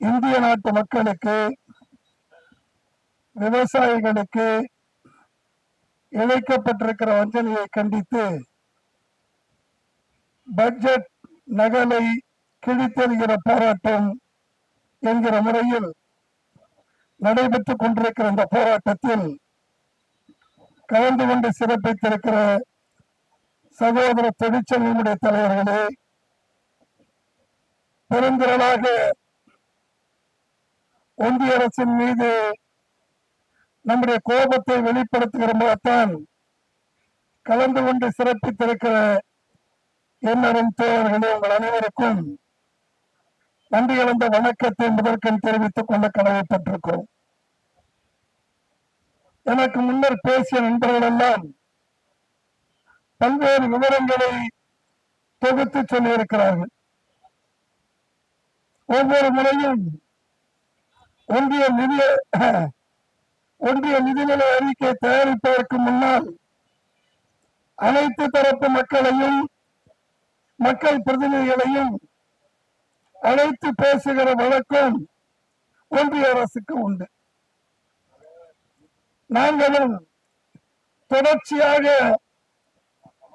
இந்திய நாட்டு மக்களுக்கு விவசாயிகளுக்கு இழைக்கப்பட்டிருக்கிற வஞ்சனையை கண்டித்து பட்ஜெட் நகலை கிழித்தெறிகிற போராட்டம் என்கிற முறையில் நடைபெற்றுக் கொண்டிருக்கிற இந்த போராட்டத்தில் கலந்து கொண்டு சிறப்பித்திருக்கிற சகோதர தொழிற்சங்கங்களுடைய தலைவர்களே பெருந்திரளாக ஒன்றிய அரசின் மீது நம்முடைய கோபத்தை வெளிப்படுத்துகிற போதுதான் கலந்து கொண்டு சிறப்பித்திருக்கிற என்னரும் தோழர்களே உங்கள் அனைவருக்கும் நன்றி கலந்த வணக்கத்தை முதற்கண் தெரிவித்துக் கொண்ட கடமைப்பட்டிருக்கிறோம் எனக்கு முன்னர் பேசிய நண்பர்கள் எல்லாம் பல்வேறு விவரங்களை தொகுத்து சொல்லியிருக்கிறார்கள். ஒவ்வொரு முறையும் ஒன்றிய நிதி ஒன்றிய நிதிநிலை அறிக்கை தயாரிப்பதற்கு முன்னால் அனைத்து தரப்பு மக்களையும் மக்கள் பிரதிநிதிகளையும் அழைத்து பேசுகிற வழக்கம் ஒன்றிய அரசுக்கு உண்டு. நாங்களும் தொடர்ச்சியாக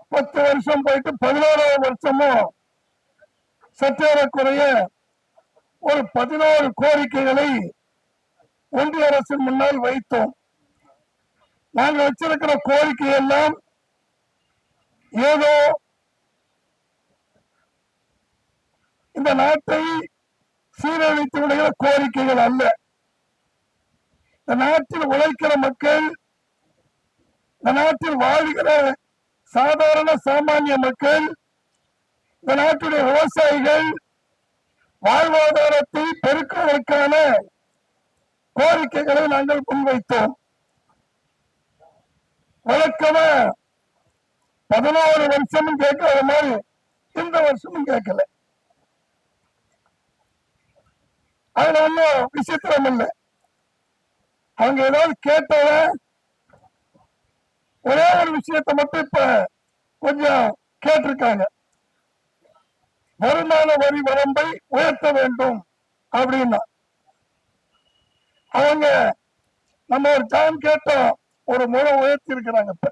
பத்து வருஷம் போயிட்டு பதினோராவது வருஷமும் சற்றேறக்குறைய ஒரு பதினோரு கோரிக்கைகளை ஒன்றிய அரசின் முன்னால் வைத்தோம். நாங்கள் வச்சிருக்கிற கோரிக்கை எல்லாம் ஏதோ இந்த நாட்டை சீரழித்து விடுகிற கோரிக்கைகள் அல்ல. இந்த நாட்டில் உழைக்கிற மக்கள் இந்த நாட்டில் வாழ்கிற சாதாரண சாமானிய மக்கள் இந்த நாட்டுடைய விவசாயிகள் வாழ்வாதாரத்தை பெருக்குவதற்கான கோரிக்கைகளை நாங்கள் முன்வைத்தோம். வழக்கமா பதினோரு வருஷமும் கேட்காத மாதிரி இந்த வருஷமும் கேட்கல. அதுல ஒன்றும் விசித்திரம் இல்லை. அவங்க ஏதாவது கேட்டவ ஒரே ஒரு விஷயத்தை மட்டும் இப்ப கொஞ்சம் கேட்டிருக்காங்க. வருமான வரி வரம்பை உயர்த்த வேண்டும் அப்படின்னா. அவங்க நம்ம ஒரு டைம் கேட்டோம் ஒரு முறை உயர்த்தி இருக்கிறாங்க இப்ப.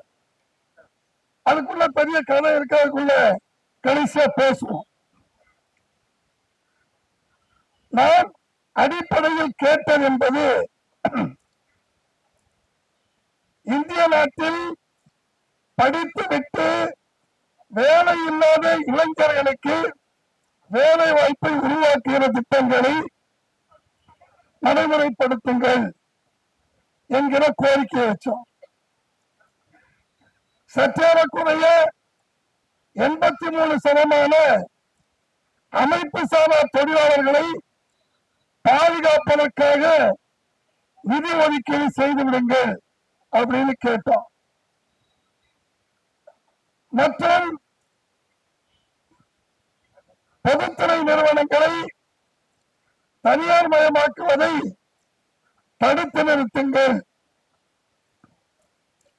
அதுக்குள்ள பெரிய கதை இருக்கு அதுக்குள்ள கடைசியா பேசுவோம். நான் அடிப்படையில் கேட்டது என்பது இந்திய நாட்டில் படித்து விட்டு வேலை இல்லாத இளைஞர்களுக்கு வேலை வாய்ப்பை உருவாக்குகிற திட்டங்களை நடைமுறைப்படுத்துங்கள் என்கிற கோரிக்கை வச்சோம். சற்றேறக்குறைய எண்பத்தி மூணு சதமான அமைப்பு சாரா தொழிலாளர்களை பாதுகாப்பதற்காக நிதி ஒதுக்கீடு செய்து விடுங்கள் அப்படின்னு கேட்டோம். மற்றும் பொதுத்துறை நிறுவனங்களை தனியார் மயமாக்குவதை தடுத்து நிறுத்துங்கள்.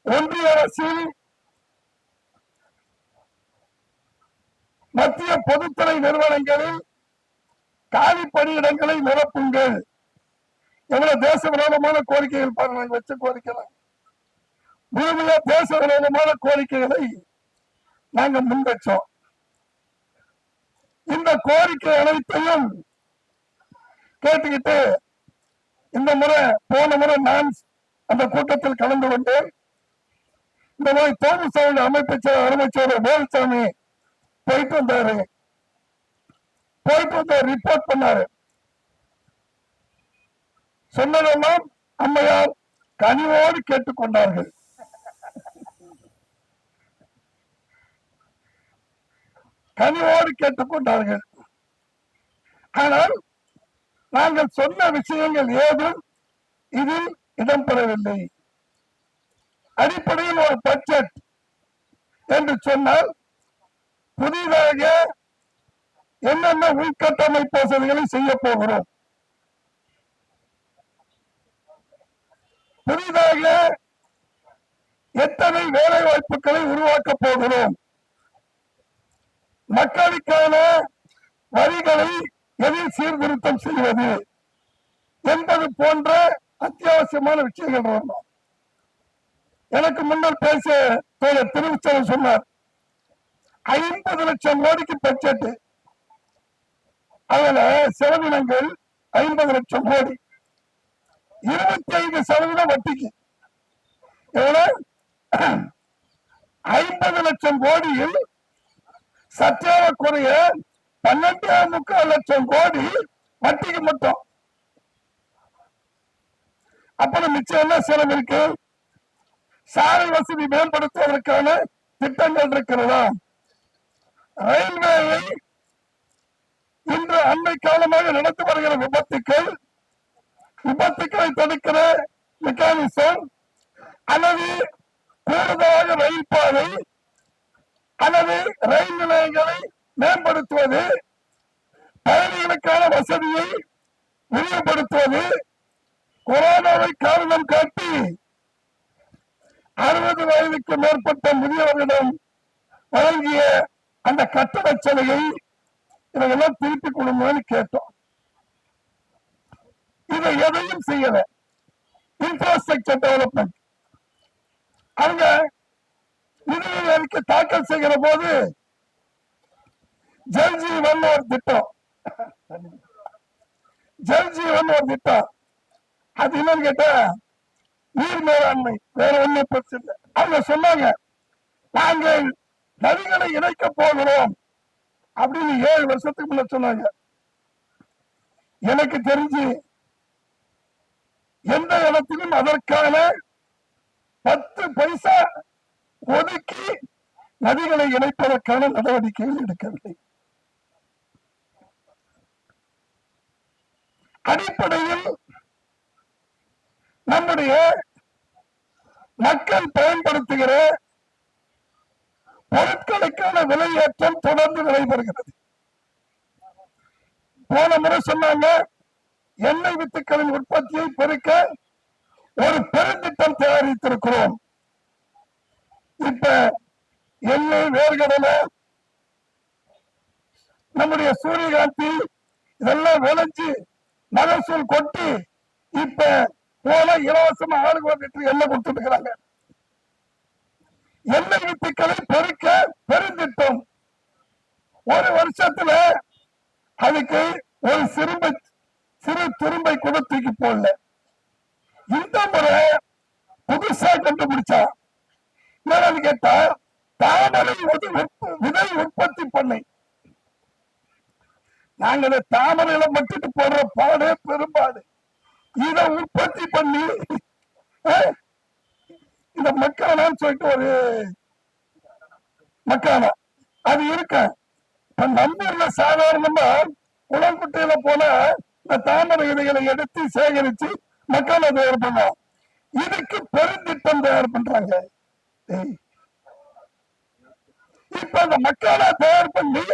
ஒன்றிய அரசில் மத்திய பொதுத்துறை நிறுவனங்களில் காலி பணியிடங்களை நிரப்புங்கள். எவ்வளவு தேச விரோதமான கோரிக்கைகள் பாருங்க வச்சு வச்ச கோரிக்கை முழுமையா தேச விரோதமான கோரிக்கைகளை நாங்க முன்வச்சோம் இந்த கோரிக்கை அனைத்தையும் கேட்டுக்கிட்டு இந்த முறை போன முறை நான் அந்த கூட்டத்தில் கலந்து கொண்டேன் இந்த மாதிரி தோமுசாமி அமைப்பு அமைச்சர் வேலுசாமி போயிட்டு வந்தாரு. போயிட்டு வந்து ரிப்போர்ட் பண்ணாரு. சொன்னதெல்லாம் அம்மையார் கனிவோடு கேட்டுக்கொண்டார்கள். கனிவோடு கேட்டுக்கொண்டார்கள். ஆனால் நாங்கள் சொன்ன விஷயங்கள் ஏதும் இதில் இடம்பெறவில்லை. அடிப்படையில் ஒரு பட்ஜெட் என்று சொன்னால் புதிதாக என்னென்ன உள்கட்டமைப்பு வசதிகளை செய்ய போகிறோம். புதிதாக எத்தனை வேலை வாய்ப்புகளை உருவாக்க போகிறோம். மக்களுக்கான வரிகளை எதில் சீர்திருத்தம் செய்வது என்பது போன்ற அத்தியாவசியமான விஷயங்கள் வரணும் எனக்கு முன்னர் பேசிய தோழர் திருவிச்சலம் சொன்னார் ஐம்பது லட்சம் கோடிக்கு பட்ஜெட் அதுல செலவினங்கள் ஐம்பது லட்சம் கோடி. இருபத்தி ஐந்து சதவீதம் வட்டிக்கு. எவ்வளவு ஐம்பது லட்சம் கோடியில் சற்றேற குறைய பன்னெண்டு முக்கால் லட்சம் கோடி வட்டிக்கு மட்டும். அப்புறம் மிச்சம் என்ன செலவு இருக்கு? சாலை வசதி மேம்படுத்துவதற்கான திட்டங்கள் இருக்கிறதா? ரயில்வேயை இன்று அண்மை காலமாக நடந்து வருகிற விபத்துக்கள் விபத்துக்களை தடுக்கிற மெக்கானிசம் அல்லது கூடுதலாக ரயில் பாதை அல்லது ரயில் நிலையங்களை மேம்படுத்துவது பயணிகளுக்கான வசதியை விரிவுபடுத்துவது கொரோனாவை காரணம் காட்டி அறுபது வயதுக்கு மேற்பட்ட முதியவர்களிடம் வழங்கிய அந்த கட்டட சலுகை இதையெல்லாம் திருப்பி கொடுங்கன்னு கேட்டோம். இதை எதையும் செய்யல. இன்ஃப்ராஸ்ட்ரக்சர் டெவலப்மெண்ட் அவங்க நிதி அறிக்கை தாக்கல் செய்கிற போது ஜல் ஜீவன் ஒரு திட்டம். ஜல் ஒன்னு ஒரு திட்டம். அது என்னன்னு கேட்டா நீர் மேலாண்மை. வேற ஒண்ணும் பிரச்சனை இல்லை. அவங்க சொன்னாங்க நாங்கள் நதிகளை இணைக்க போகிறோம் அப்படின்னு ஏழு வருஷத்துக்கு முன்ன சொன்னாங்க. எனக்கு தெரிஞ்சு எந்த இடத்திலும் அதற்கான பத்து பைசா ஒதுக்கி நதிகளை இணைப்பதற்கான நடவடிக்கைகள் எடுக்கவில்லை. அடிப்படையில் நம்முடைய மக்கள் பயன்படுத்துகிற பொருட்களுக்கான விலையேற்றம் தொடர்ந்து நடைபெறுகிறது. போன முறை சொன்னாங்க எண்ணெய் வித்துக்களின் உற்பத்தியை பெருக்க ஒரு பெருந்திட்டம் தயாரித்திருக்கிறோம். இப்ப எண்ணெய் வேர்கடலை நம்முடைய சூரியகாந்தி இதெல்லாம் விளைஞ்சு மகசூல் கொட்டி இப்ப போல இலவசமா ஆளுக்கு ஒரு லிட்டர் எண்ணெய் கொடுத்துட்டு இருக்கிறாங்க எண்ணெய் வித்துக்களை பெருக்க பெருந்திட்டம். ஒரு வருஷத்துல அதுக்கு ஒரு சிறும்ப சிறு துரும்பை கூட தூக்கி போடல. இந்த முறை புதுசா கண்டுபிடிச்சா என்னன்னு கேட்டா தாமரை விதை உற்பத்தி பண்ணை. நாங்க இந்த தாமரையில மட்டுட்டு போடுற பாடே பெரும்பாடு. இத உற்பத்தி பண்ணி இந்த மக்கானான்னு சொல்லிட்டு ஒரு மக்கானா அது இருக்க. இப்ப நம்ம ஊர்ல சாதாரணமா குளங்குட்டையில போல இந்த தாமரை விதைகளை எடுத்து சேகரிச்சு மக்கானா தயார் பண்ணோம் இதுக்கு பெருந்திட்டம் தயார் பண்றாங்க. ஏய். இப்ப அந்த மக்கானா தயார் பண்ணி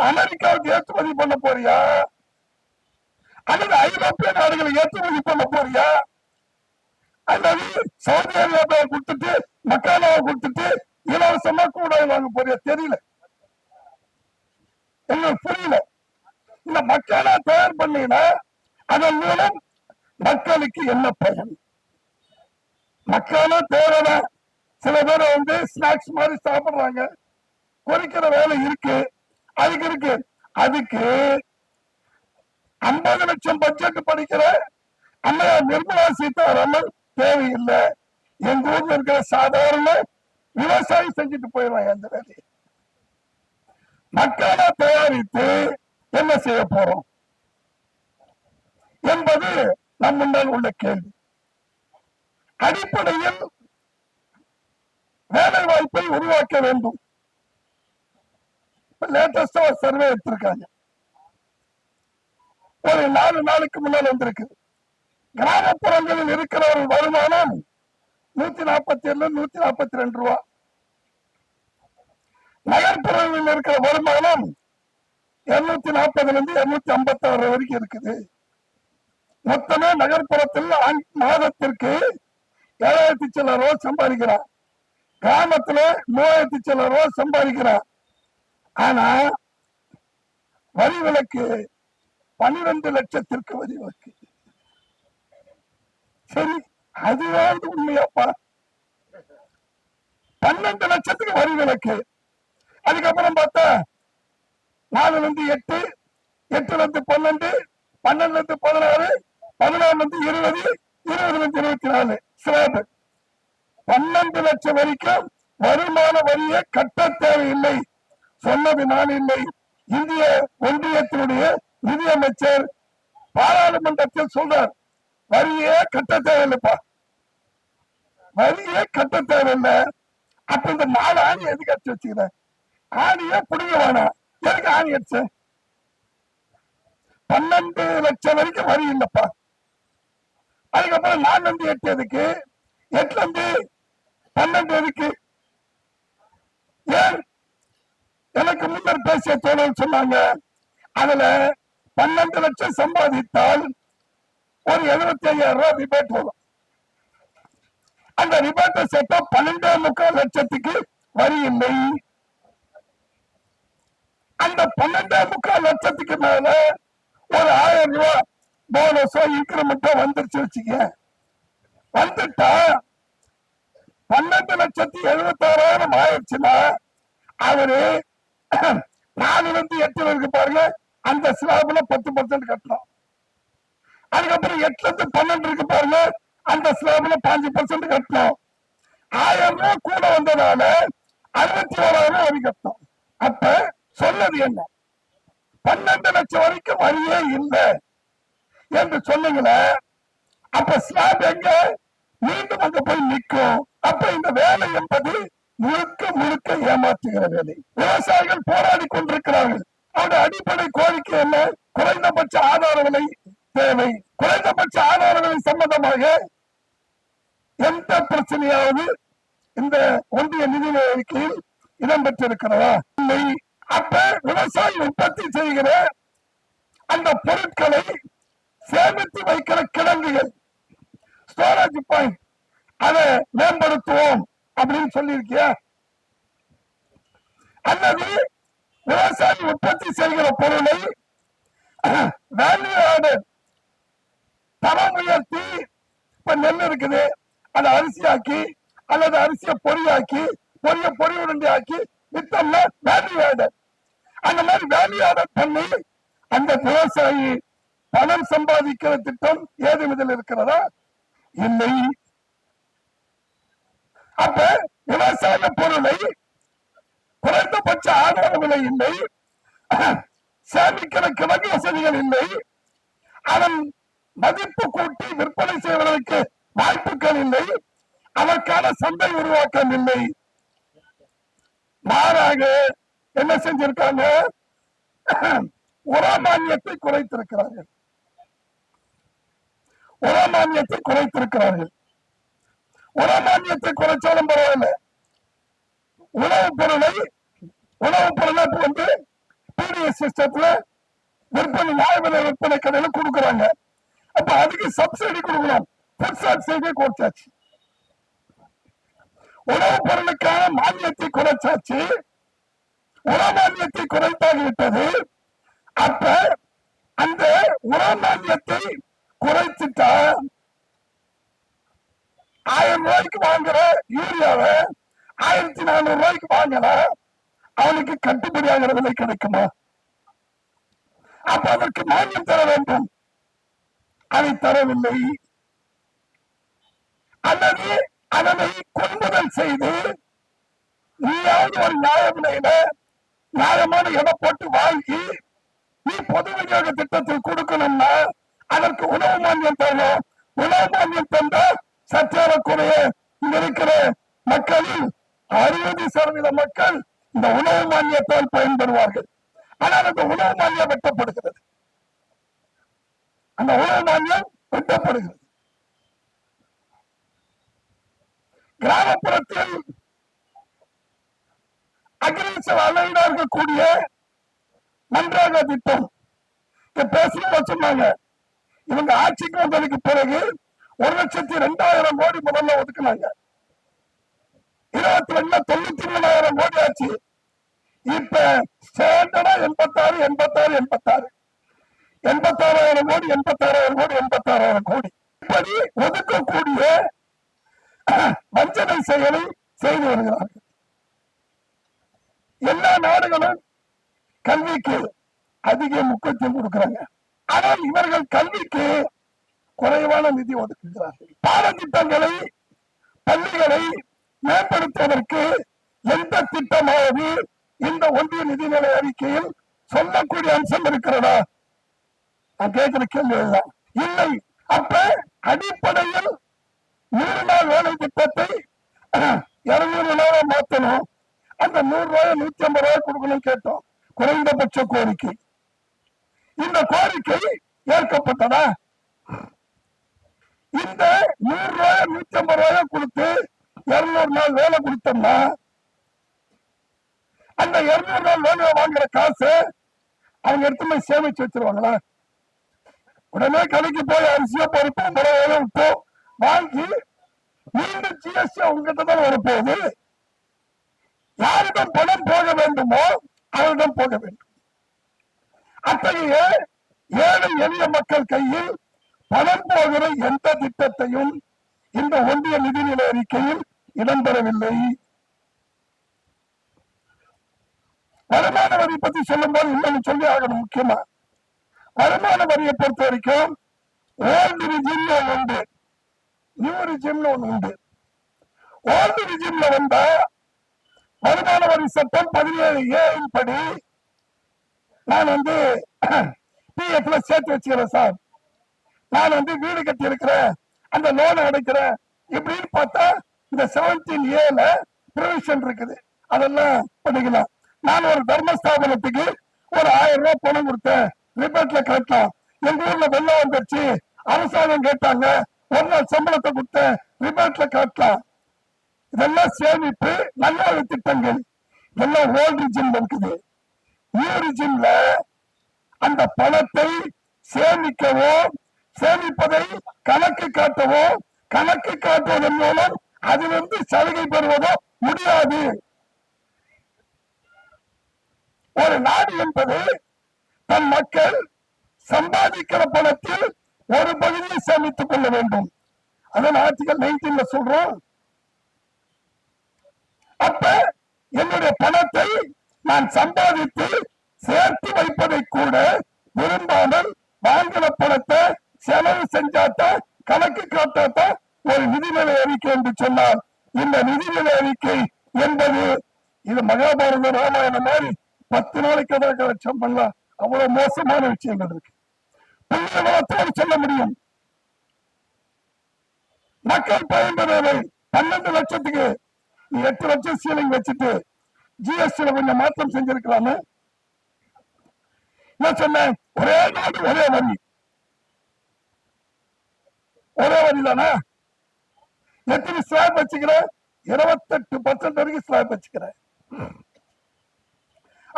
அமெரிக்காவுக்கு ஏற்றுமதி பண்ண போறியா? அல்லது ஐரோப்பிய நாடுகளை ஏற்றுமதி பண்ண போறியா? அல்லது சவுதி அரேபியா கொடுத்துட்டு மக்கானாவை கொடுத்துட்டு இலவசமா கூட வாங்க போறியா? தெரியல. எங்களுக்கு புரியல. இந்த மக்கானா தயார் பண்ணீங்கன்னா அதன் மூலம் மக்களுக்கு என்ன பயன்? மக்கானா தேவைதான் சில பேர் வந்து ஸ்நாக்ஸ் மாதிரி சாப்பிடுறாங்க. குறைக்கிற வேலை இருக்கு. அதுக்கு இருக்கு. அதுக்கு ஐம்பது லட்சம் பட்ஜெட் படிக்கிற அம்மா நிர்மலா சீதாராமன் தேவையில்லை. எங்க ஊர்ல இருக்கிற சாதாரண விவசாயி செஞ்சுட்டு போயிடுவாங்க அந்த வேலையை மக்களை தயாரித்து என்ன செய்ய போறோம்? என்பது நம் முன்னால் உள்ள கேள்வி. அடிப்படையில் வேலை வாய்ப்பை உருவாக்க வேண்டும். லேட்டஸ்டா ஒரு சர்வே எடுத்திருக்காங்க. ஒரு நாலு நாளுக்கு முன்னால் வந்திருக்கு. கிராமப்புறங்களில் இருக்கிற ஒரு வருமானம் நூத்தி நாற்பத்தி ஏழு நூத்தி நாற்பத்தி ரெண்டு ரூபா. நகர்ப்புறங்களில் இருக்கிற வருமானம் இருநூத்தி நாற்பதுல இருந்து இருநூத்தி ஐம்பத்தி ஆறு வரைக்கும் இருக்குது. மொத்தமே நகர்ப்புறத்தில் ஆண்- மாதத்திற்கு ஏழாயிரத்தி சில ரூபா சம்பாதிக்கிறான் கிராமத்துல மூவாயிரத்தி சில ரூபா சம்பாதிக்கிறான் ஆனா வரி விலக்கு பன்னிரண்டு லட்சத்திற்கு வரி விலக்கு சரி அதுவாவது உண்மையாப்பா? பன்னெண்டு லட்சத்துக்கு வரி விலக்கு. அதுக்கப்புறம் பார்த்தா நாலுல இருந்து எட்டு எட்டுல இருந்து பன்னெண்டு பன்னெண்டுல இருந்து பதினாறு பதினாறுல இருந்து இருபது இருபதுல இருந்து இருபத்தி நாலு. ஸ்லாப் பன்னெண்டு லட்சம் வரைக்கும் வருமான வரியை கட்ட தேவையில்லை. சொன்னது நான் இல்லை இந்திய ஒன்றியத்தினுடைய நிதியமைச்சர் பாராளுமன்றத்தில் சொல்றார் வரியே கட்ட தேவையில்லைப்பா. வரியே கட்ட தேவையில்லை. அப்ப இந்த நாலு ஆணி எதுக்கு அடிச்சு வச்சுக்கிறேன் ஆணியே புடிங்க வேணாம். எதுக்கு ஆணி அடிச்ச? பன்னெண்டு லட்சம் வரைக்கும் வரி இல்லப்பா. அதுக்கப்புறம் நாலுல இருந்து எட்டு எதுக்கு? எட்டுல இருந்து பன்னெண்டு எதுக்கு? ஏன் எனக்கு முன்னர் பேசிய தோழர் சொன்னாங்க. அதுல பன்னெண்டு லட்சம் சம்பாதித்தால் ஒரு எழுபத்தி ஐயாயிரம் ரூபாய் ரிபேட் வரும். அந்த ரிபேட்டை சேர்த்தா பன்னெண்டே முக்கால் லட்சத்துக்கு வரி இல்லை. அந்த பன்னெண்டே முக்கால் லட்சத்துக்கு மேல ஒரு ஆயிரம் ரூபாய் போனஸோ இன்கிரிமெண்டோ வந்துருச்சு வச்சுக்க வந்துட்டா பன்னெண்டு லட்சத்தி எழுபத்தாறாயிரம் ஆயிடுச்சுன்னா அவரு நாலுல இருந்து எட்டுல இருக்கு பாருங்க. அந்த ஸ்லாப்ல பத்து பர்சன்ட் கட்டணும். அதுக்கப்புறம் எட்டுல இருந்து பன்னெண்டு இருக்கு பாருங்க. அந்த ஸ்லாப்ல பாஞ்சு பர்சன்ட் கட்டணும். ஆயிரம் ரூபாய் கூட வந்ததால அறுபத்தி ஓராயிரம் வரி கட்டணும். அப்ப சொன்னது என்ன? பன்னெண்டு லட்சம் வரைக்கும் வரியே இல்லை என்று சொன்னீங்களே அப்ப ஸ்லாப் எங்க? மீண்டும் அங்க போய் நிற்கும். அப்ப இந்த வேலை என்பது முழுக்க முழுக்க ஏமாற்றுகிற வேலை விவசாயிகள் போராடி கொண்டிருக்கிறார்கள். அவருடைய அடிப்படை கோரிக்கை என்ன? குறைந்தபட்ச ஆதார விலை தேவை. குறைந்தபட்ச ஆதார விலை சம்பந்தமாக எந்த பிரச்சனையாவது இந்த ஒன்றிய நிதி அறிக்கையில் இடம்பெற்றிருக்கிறதா? இல்லை. அப்ப விவசாயி உற்பத்தி செய்கிற அந்த பொருட்களை சேமித்து வைக்கிற கிடங்குகள் ஸ்டோரேஜ் பாயிண்ட் அதை மேம்படுத்துவோம். அப்படின்னு சொல்லியிருக்கியா? அல்லது விவசாயி உற்பத்தி செய்கிற பொருளை வேல்யூ ஆர்டர் தரம் உயர்த்தி இப்ப நெல் இருக்குது. அதை அரிசியாக்கி அல்லது அரிசியை பொறியாக்கி பொரிய பொறி உருண்டை ஆக்கி வித்தோம்னா வேல்யூ ஆர்டர் அந்த மாதிரி வேல்யூ ஆர்டர் பண்ணி அந்த விவசாயி பணம் சம்பாதிக்கிற திட்டம் ஏதும் இதில் இருக்கிறதா? இல்லை. அப்ப விவசாய பொருளை குறைந்தபட்ச ஆதார விலை இல்லை. சேமிக்கிற கிழக்கு வசதிகள் இல்லை. அதன் மதிப்பு கூட்டி விற்பனை செய்வதற்கு வாய்ப்புகள் இல்லை. அதற்கான சந்தை உருவாக்கம் இல்லை. மாறாக என்ன செஞ்சிருக்காங்க? உரமானியத்தை குறைத்திருக்கிறார்கள். உரமானியத்தை குறைத்திருக்கிறார்கள். உரமானியத்தை குறைச்சாலும் பரவாயில்ல. உணவுப் பொருளை உணவுப் பொருளை வந்து பிடிஎஸ் சிஸ்டத்துல விற்பனை நியாய விலை விற்பனை கடையில கொடுக்குறாங்க. அப்ப அதுக்கு சப்சிடி கொடுக்கணும். ஃபுட் சப்சிடி கொடுத்தாச்சு. உணவுப் பொருளுக்கான மானியத்தை குறைச்சாச்சு. உரமானியத்தை குறைத்தாகிவிட்டது அப்ப அந்த உரமானியத்தை குறைச்சிட்டா ஆயிரம் ரூபாய்க்கு வாங்குற யூரியாவை ஆயிரத்தி நானூறு ரூபாய்க்கு வாங்கல அவனுக்கு கட்டுப்படி ஆகிற விலை கிடைக்குமா? அப்ப அதற்கு மானியம் தர வேண்டும். அதை தரவில்லை. அல்லது அதனை கொள்முதல் செய்து நீயாவது ஒரு நியாய விலையில நியாயமான இடம் போட்டு வாங்கி நீ பொது விநியோக திட்டத்தில் கொடுக்கணும்னா அதற்கு உணவு மானியம் தரணும். உணவு மானியம் தந்தா சற்றேறக்கூடிய இங்க இருக்கிற மக்களில் அறுபது சதவீத மக்கள் இந்த உணவு மானியத்தால் பயன்பெறுவார்கள் ஆனால் அந்த உணவு மானியம் வெட்டப்படுகிறது. அந்த உணவு மானியம் வெட்டப்படுகிறது. கிராமப்புறத்தில் அக்ரிகல்ச்சர் அலையிடா இருக்கக்கூடிய நன்றாக திட்டம். இங்க பேசும்போது சொன்னாங்க. இவங்க ஆட்சிக்கு வந்ததுக்கு பிறகு ஒரு லட்சத்தி ரெண்டாயிரம் கோடி முதல்ல ஒதுக்குனாங்க. இருபத்தி ரெண்டுல தொண்ணூத்தி மூணாயிரம் கோடி ஆச்சு. இப்ப ஸ்டாண்டர்டா எண்பத்தாறு எண்பத்தாறு எண்பத்தாறு. எண்பத்தாறாயிரம் கோடி எண்பத்தாறாயிரம் கோடி எண்பத்தாறாயிரம் கோடி. இப்படி ஒதுக்கக்கூடிய வஞ்சனை செயலை செய்து வருகிறார்கள். எல்லா நாடுகளும் கல்விக்கு அதிக முக்கியத்துவம் கொடுக்கிறாங்க. ஆனால் இவர்கள் கல்விக்கு குறைவான நிதி ஒதுக்குகிறார்கள். பாடத்திட்டங்களை பள்ளிகளை மேம்படுத்துவதற்கு எந்த திட்டமாவது இந்த ஒன்றிய நிதிநிலை அறிக்கையில் சொல்லக்கூடிய அம்சம் இருக்கிறதா? நான் கேட்கிற கேள்வி இல்லை. அப்ப அடிப்படையில் நூறு நாள் வேலை திட்டத்தை இருநூறு நாளா மாத்தணும். அந்த நூறு ரூபாய் நூத்தி ஐம்பது ரூபாய் கொடுக்கணும் கேட்டோம். குறைந்தபட்ச கோரிக்கை. இந்த கோரிக்கை ஏற்கப்பட்டதா? இந்த நூறு ரூபாய் நூத்தி ஐம்பது ரூபாய் கொடுத்து இருநூறு நாள் வேலை கொடுத்தோம்னா அந்த இருநூறு நாள் வேலையை வாங்குற காசு அவங்க எடுத்து போய் சேமிச்சு வச்சிருவாங்களா? உடனே கடைக்கு போய் அரிசியோ பருப்பு மிளகாயோ உப்போ வாங்கி மீண்டும் ஜிஎஸ்டி அவங்ககிட்ட தான் வரப்போகுது. யாரிடம் பணம் போக வேண்டுமோ அவரிடம் போக வேண்டும். அத்தகைய ஏழை எளிய மக்கள் கையில் பணம் போகிற எந்த திட்டத்தையும் இந்த ஒன்றிய நிதிநிலை அறிக்கையில் இடம்பெறவில்லை. வருமான வரி பத்தி சொல்லும் போது இன்னும் சொல்லி ஆகணும் முக்கியமா. வருமான வரியை பொறுத்த வரைக்கும் ஓல்டு ரிஜிம்ல உண்டு. நியூ ரிஜிம்ல ஒண்ணு உண்டு. ஓல்டு ரிஜிம்ல வந்தா வருமான வரி சட்டம் பதினேழு ஏழின் படி நான் வந்து பிஎஃப்ல சேர்த்து வச்சுக்கிறேன் சார். நான் வந்து வீடு கட்டி இருக்கிறேன் அந்த லோனை அடைக்கிறேன். இப்படின்னு பார்த்தா இந்த செவன்டீன் ஏல ப்ரொவிஷன் இருக்குது. அதெல்லாம் பண்ணிக்கலாம். நான் ஒரு தர்மஸ்தாபனத்துக்கு ஒரு ஆயிரம் ரூபாய் பணம் கொடுத்தேன். ரிப்பேட்ல கட்டலாம். எங்க ஊர்ல வெள்ளம் வந்துருச்சு. அரசாங்கம் கேட்டாங்க ஒரு நாள் சம்பளத்தை கொடுத்தேன். ரிப்பேட்ல கட்டலாம். இதெல்லாம் சேமிப்பு நல்ல திட்டங்கள். இதெல்லாம் ஓல்டு ரிஜிம்ல இருக்குது. நியூ ரிஜிம்ல அந்த பணத்தை சேமிக்கவோ சேமிப்பதை கணக்கு காட்டவோ கணக்கு காட்டுவதன் மூலம் அதிலிருந்து சலுகை பெறுவதோ முடியாது. ஒரு நாடு என்பது தன் மக்கள் சம்பாதிக்கிற பணத்தில் ஒரு பகுதியை சேமித்துக் கொள்ள வேண்டும். அதான் ஆர்டிகல் நைன்டீன்ல சொல்றோம் அப்ப என்னுடைய பணத்தை நான் சம்பாதித்து சேர்த்து வைப்பதை கூட விரும்பாமல் வாங்கின பணத்தை செலவு செஞ்சாத்தான் கணக்கு காட்டாத்தான் ஒரு நிதிநிலை அறிக்கை என்று சொன்னால் இந்த நிதிநிலை அறிக்கை என்பது இது மகாபாரத ராமாயணம் மாதிரி பத்து நாளைக்கு எதாவது லட்சம் பண்ணலாம்? அவ்வளவு மோசமான விஷயங்கள் இருக்கு. புண்ணிய சொல்ல முடியும். மக்கள் பயன்பெறுவதை பன்னெண்டு லட்சத்துக்கு எட்டு லட்சம் சீலிங் வச்சுட்டு ஜிஎஸ்டில கொஞ்சம் மாற்றம் செஞ்சிருக்கலாமே? நான் சொன்னேன் ஒரே நாடு ஒரே வரி. ஒரே வரி தானே எத்தனை ஸ்லாப் வச்சுக்கிற? இருபத்தெட்டு பர்சன்ட் வரைக்கும் ஸ்லாப் வச்சுக்கிற.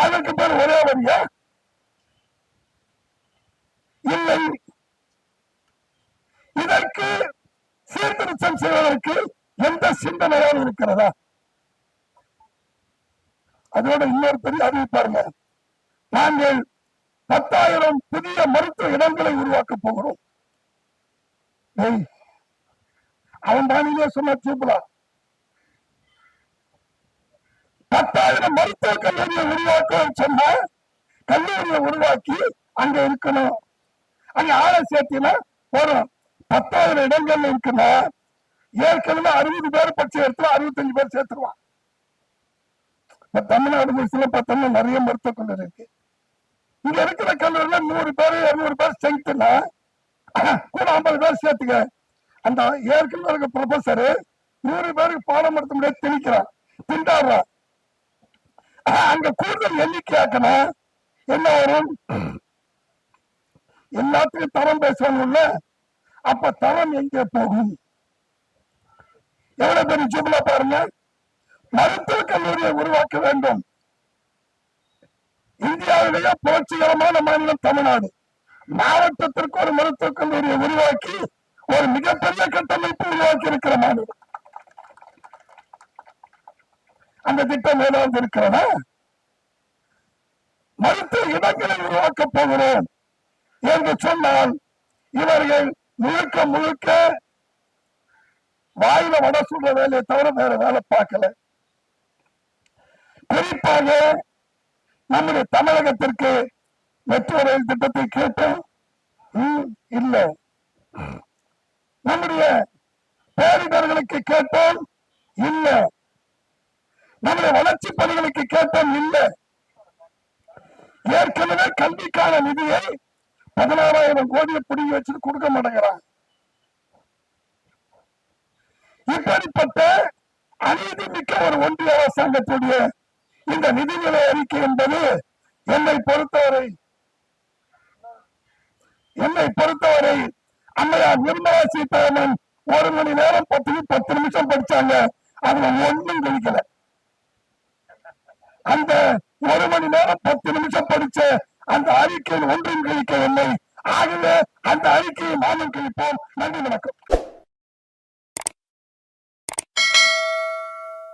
அதற்கு பேர் ஒரே வரியா? இல்லை. இதற்கு சீர்திருத்தம் செய்வதற்கு எந்த சிந்தனையாக இருக்கிறதா? அதோட இன்னொரு பெரிய அறிவிப்பாருங்க நாங்கள் பத்தாயிரம் புதிய மருத்துவ இடங்களை உருவாக்க போகிறோம். அவன் தானிலே சொன்ன சூப்பலா பத்தாயிரம் மருத்துவ கல்லூரியை உருவாக்க சொன்னா கல்லூரியை உருவாக்கி அங்க இருக்கணும். அங்க ஆளை சேர்த்தினா போறோம் பத்தாயிரம் இடங்கள்ல இருக்குன்னா ஏற்கனவே அறுபது பேர் பட்ச இடத்துல அறுபத்தஞ்சு பேர் சேர்த்துருவான். இப்ப தமிழ்நாடு முழுசுல பார்த்தோம்னா நிறைய மருத்துவ கல்லூரி இருக்கு. இங்க இருக்கிற கல்லூரியில நூறு பேர் இருநூறு பேர் ஸ்ட்ரென்த்னா கூட ஐம்பது பேர் சேர்த்துக்க. அந்த ஏற்கனவே இருக்க ப்ரொஃபஸர் நூறு பேருக்கு பாடம் நடத்த முடியாது திணிக்கிறான். திண்டாடுறான் அங்க கூடுதல் எண்ணிக்கை என்ன வரும்? எல்லாத்துக்கும் தரம் பேசணும்ல அப்ப தரம் எங்கே போகும்? எவ்வளவு பெரிய ஜூபிலா பாருங்க. மருத்துவ கல்லூரியை உருவாக்க வேண்டும். இந்தியாவிலேயே புரட்சிகரமான மாநிலம் தமிழ்நாடு. மாவட்டத்திற்கு ஒரு மருத்துவக் கல்லூரியை உருவாக்கி ஒரு மிகப்பெரிய கட்டமைப்பு உருவாக்கி இருக்கிற மாநிலம் அந்த திட்டம் ஏதாவது இருக்கிறதா? மருத்துவ இடங்களை உருவாக்க போகிறோம் என்று சொன்னால் இவர்கள் முழுக்க முழுக்க வாயில வட சொல்ற வேலையை தவிர வேற வேலை பார்க்கல. குறிப்பாக நம்முடைய தமிழகத்திற்கு மெட்ரோ ரயில் திட்டத்தை கேட்டோம் ம், இல்ல. நம்முடைய பேரிடர்களுக்கு கேட்டோம் இல்ல. நம்முடைய வளர்ச்சி பணிகளுக்கு கேட்டோம் இல்ல. ஏற்கனவே கல்விக்கான நிதியை பதினாறாயிரம் கோடியை பிடிங்கி வச்சு கொடுக்க மாட்டேங்கிறான் இப்படிப்பட்ட அநீதி மிக்க ஒரு ஒன்றிய அரசாங்கத்துடைய இந்த நிதிநிலை அறிக்கை என்பது என்னை பொறுத்தவரை என்னை பொறுத்தவரை அம்மையார் நிர்மலா சீதாராமன் ஒரு மணி நேரம் பத்து பத்து நிமிஷம் படிச்சாங்க. அதுல ஒண்ணும் கழிக்கல. அந்த ஒரு மணி நேரம் பத்து நிமிஷம் படிச்ச அந்த அறிக்கையில் ஒன்றும் கழிக்கவில்லை. ஆகவே அந்த அறிக்கையை மாமன் கழிப்போம். நன்றி வணக்கம்.